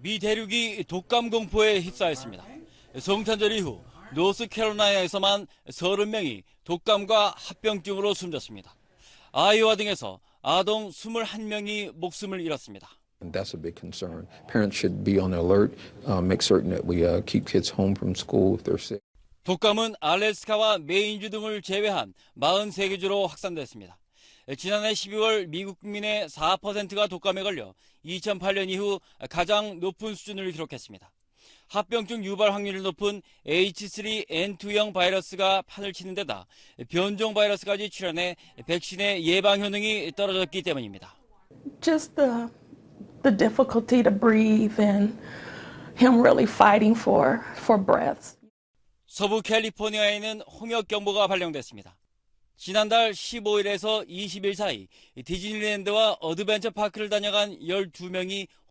미 대륙이 독감 공포에 휩싸였습니다. 성탄절 이후 노스캐롤라이나에서만 30명이 독감과 합병증으로 숨졌습니다. 아이오와 등에서 아동 21명이 목숨을 잃었습니다. And that's a big concern. Parents should be on alert, uh, make certain that we uh, keep kids home from school if they're sick. 독감은 알래스카와 메인주 등을 제외한 43개 주로 확산됐습니다. 지난해 12월 미국 국민의 4%가 독감에 걸려 2008년 이후 가장 높은 수준을 기록했습니다. 합병증 유발 확률이 높은 H3N2형 바이러스가 판을 치는 데다 변종 바이러스까지 출현해 백신의 예방 효능이 떨어졌기 때문입니다. just the the difficulty to breathe and him really fighting for for breaths. 서부 캘리포니아에는 홍역 경보가 발령됐습니다. 지난달 15일에서 20일 사이 디즈니랜드와 어드벤처 파크를 다녀간 12명이